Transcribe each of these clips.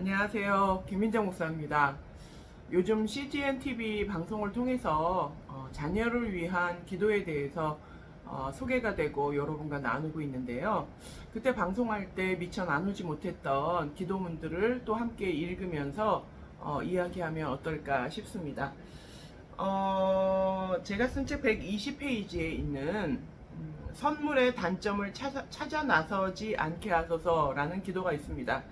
안녕하세요. 김민정 목사입니다. 요즘 CGN TV 방송을 통해서 어, 자녀를 위한 기도에 대해서 어, 소개가 되고 여러분과 나누고 있는데요. 그때 방송할 때 미처 나누지 못했던 기도문들을 또 함께 읽으면서 어, 이야기하면 어떨까 싶습니다. 어, 제가 쓴 책 120페이지에 있는 음, 선물의 단점을 찾아, 찾아 나서지 않게 하소서라는 기도가 있습니다.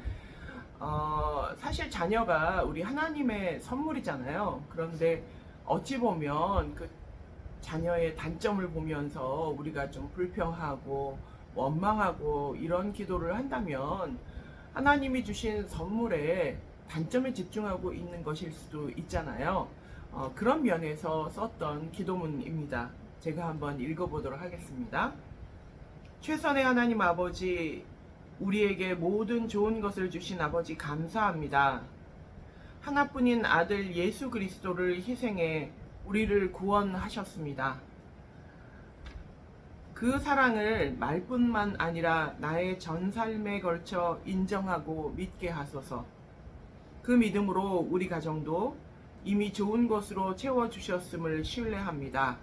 어, 사실 자녀가 우리 하나님의 선물이잖아요. 그런데 어찌 보면 그 자녀의 단점을 보면서 우리가 좀 불평하고 원망하고 이런 기도를 한다면 하나님이 주신 선물에 단점에 집중하고 있는 것일 수도 있잖아요. 어, 그런 면에서 썼던 기도문입니다. 제가 한번 읽어보도록 하겠습니다. 최선의 하나님 아버지, 우리에게 모든 좋은 것을 주신 아버지 감사합니다. 하나뿐인 아들 예수 그리스도를 희생해 우리를 구원하셨습니다. 그 사랑을 말뿐만 아니라 나의 전 삶에 걸쳐 인정하고 믿게 하소서. 그 믿음으로 우리 가정도 이미 좋은 것으로 채워주셨음을 신뢰합니다.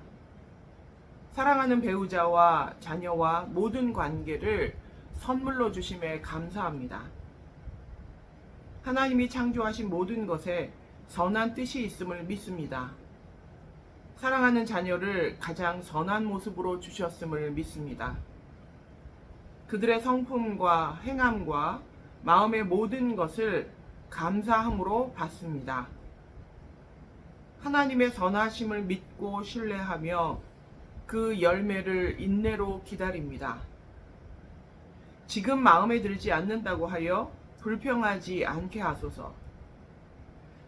사랑하는 배우자와 자녀와 모든 관계를 선물로 주심에 감사합니다. 하나님이 창조하신 모든 것에 선한 뜻이 있음을 믿습니다. 사랑하는 자녀를 가장 선한 모습으로 주셨음을 믿습니다. 그들의 성품과 행함과 마음의 모든 것을 감사함으로 받습니다. 하나님의 선하심을 믿고 신뢰하며 그 열매를 인내로 기다립니다. 지금 마음에 들지 않는다고 하여 불평하지 않게 하소서.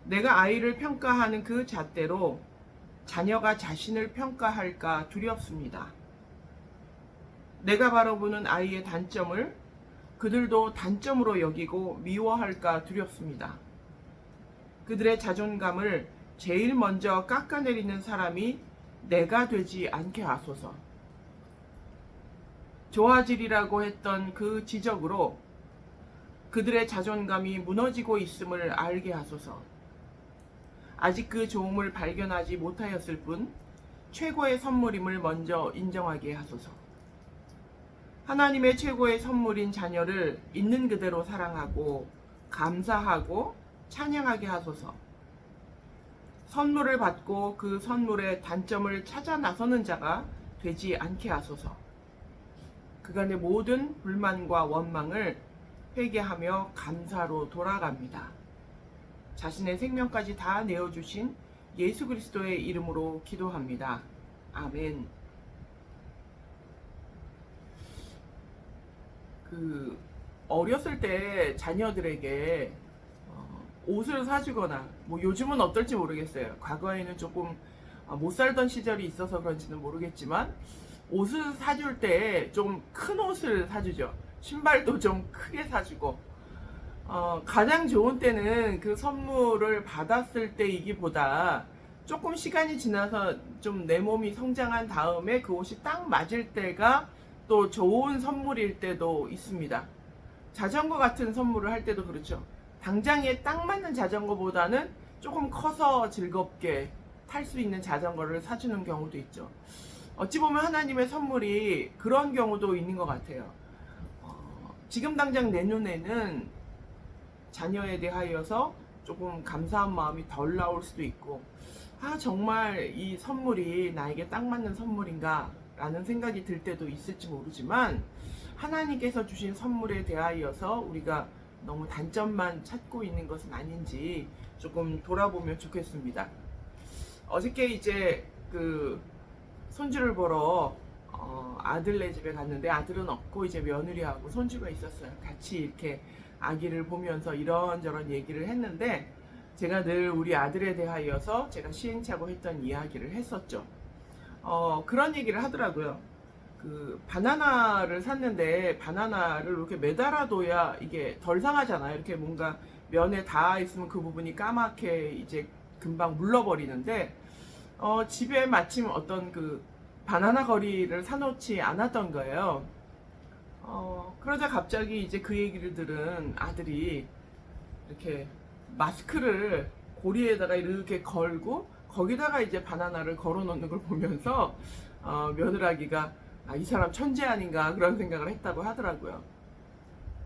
내가 아이를 평가하는 그 잣대로 자녀가 자신을 평가할까 두렵습니다. 내가 바라보는 아이의 단점을 그들도 단점으로 여기고 미워할까 두렵습니다. 그들의 자존감을 제일 먼저 깎아내리는 사람이 내가 되지 않게 하소서. 좋아지리라고 했던 그 지적으로 그들의 자존감이 무너지고 있음을 알게 하소서. 아직 그 좋음을 발견하지 못하였을 뿐 최고의 선물임을 먼저 인정하게 하소서. 하나님의 최고의 선물인 자녀를 있는 그대로 사랑하고 감사하고 찬양하게 하소서. 선물을 받고 그 선물의 단점을 찾아 나서는 자가 되지 않게 하소서. 그간의 모든 불만과 원망을 회개하며 감사로 돌아갑니다. 자신의 생명까지 다 내어주신 예수 그리스도의 이름으로 기도합니다. 아멘. 그 어렸을 때 자녀들에게 어, 옷을 사주거나 뭐 요즘은 어떨지 모르겠어요. 과거에는 조금 어, 못 살던 시절이 있어서 그런지는 모르겠지만 옷을 사줄 때 좀 큰 옷을 사주죠. 신발도 좀 크게 사주고 어, 가장 좋은 때는 그 선물을 받았을 때이기보다 조금 시간이 지나서 좀 내 몸이 성장한 다음에 그 옷이 딱 맞을 때가 또 좋은 선물일 때도 있습니다. 자전거 같은 선물을 할 때도 그렇죠. 당장에 딱 맞는 자전거보다는 조금 커서 즐겁게 탈 수 있는 자전거를 사주는 경우도 있죠. 어찌 보면 하나님의 선물이 그런 경우도 있는 것 같아요. 어, 지금 당장 내 눈에는 자녀에 대하여서 조금 감사한 마음이 덜 나올 수도 있고, 아, 정말 이 선물이 나에게 딱 맞는 선물인가? 라는 생각이 들 때도 있을지 모르지만, 하나님께서 주신 선물에 대하여서 우리가 너무 단점만 찾고 있는 것은 아닌지 조금 돌아보면 좋겠습니다. 어저께 이제 그 손주를 보러 어, 아들네 집에 갔는데 아들은 없고 이제 며느리하고 손주가 있었어요. 같이 이렇게 아기를 보면서 이런저런 얘기를 했는데 제가 늘 우리 아들에 대하여서 제가 시행착오 했던 이야기를 했었죠. 어, 그런 얘기를 하더라고요. 그 바나나를 샀는데 바나나를 이렇게 매달아둬야 이게 덜 상하잖아요. 이렇게 뭔가 면에 닿아 있으면 그 부분이 까맣게 이제 금방 물러버리는데 어, 집에 마침 어떤 그 바나나 거리를 사놓지 않았던 거예요. 어, 그러자 갑자기 이제 그 얘기를 들은 아들이 이렇게 마스크를 고리에다가 이렇게 걸고 거기다가 이제 바나나를 걸어 놓는 걸 보면서 어, 며느라기가 아, 이 사람 천재 아닌가 그런 생각을 했다고 하더라고요.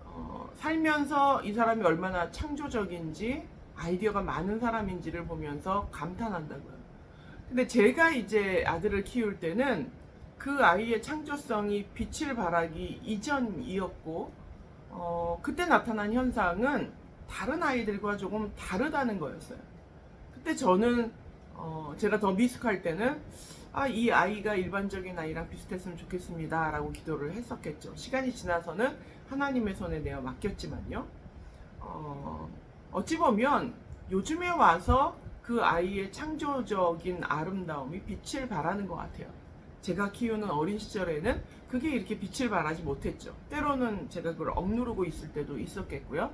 어, 살면서 이 사람이 얼마나 창조적인지 아이디어가 많은 사람인지를 보면서 감탄한다고요. 근데 제가 이제 아들을 키울 때는 그 아이의 창조성이 빛을 발하기 이전이었고, 어, 그때 나타난 현상은 다른 아이들과 조금 다르다는 거였어요. 그때 저는, 어, 제가 더 미숙할 때는, 아, 이 아이가 일반적인 아이랑 비슷했으면 좋겠습니다. 라고 기도를 했었겠죠. 시간이 지나서는 하나님의 손에 내어 맡겼지만요. 어, 어찌 보면 요즘에 와서 그 아이의 창조적인 아름다움이 빛을 발하는 것 같아요. 제가 키우는 어린 시절에는 그게 이렇게 빛을 발하지 못했죠. 때로는 제가 그걸 억누르고 있을 때도 있었겠고요.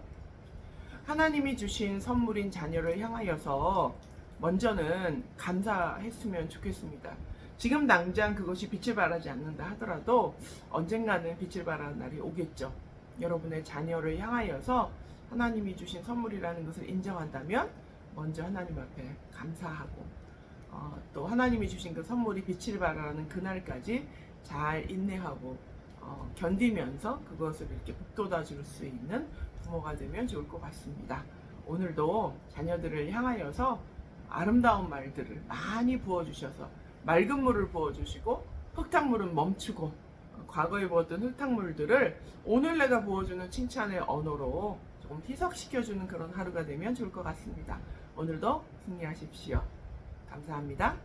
하나님이 주신 선물인 자녀를 향하여서 먼저는 감사했으면 좋겠습니다. 지금 당장 그것이 빛을 발하지 않는다 하더라도 언젠가는 빛을 발하는 날이 오겠죠. 여러분의 자녀를 향하여서 하나님이 주신 선물이라는 것을 인정한다면 먼저 하나님 앞에 감사하고 어, 또 하나님이 주신 그 선물이 빛을 발하는 그날까지 잘 인내하고 어, 견디면서 그것을 이렇게 북돋아 줄 수 있는 부모가 되면 좋을 것 같습니다. 오늘도 자녀들을 향하여서 아름다운 말들을 많이 부어주셔서 맑은 물을 부어주시고 흙탕물은 멈추고 어, 과거에 부었던 흙탕물들을 오늘 내가 부어주는 칭찬의 언어로 조금 희석시켜주는 그런 하루가 되면 좋을 것 같습니다. 오늘도 승리하십시오. 감사합니다.